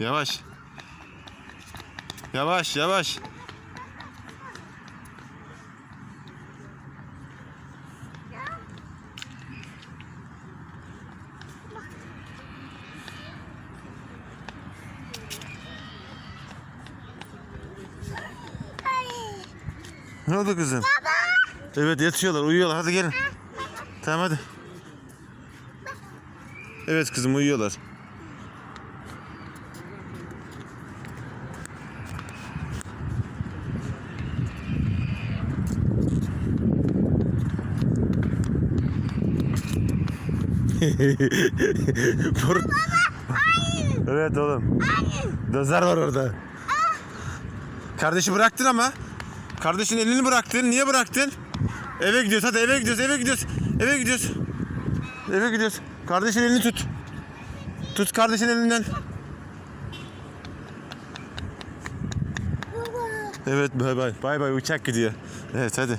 Yavaş. Yavaş yavaş. Ne oldu kızım? Baba. Evet yatıyorlar, uyuyorlar. Hadi gelin. Tamam hadi. Evet kızım uyuyorlar. Bur- evet oğlum. Dozer var orada. Kardeşi bıraktın ama. Kardeşin elini bıraktın. Niye bıraktın? Eve gidiyoruz. Hadi eve gidiyoruz. Eve gidiyoruz. Eve gidiyoruz. Eve gidiyoruz. Kardeşin elini tut. Tut kardeşin elinden. Evet bay bay. Bay bay uçak gidiyor. Evet hadi.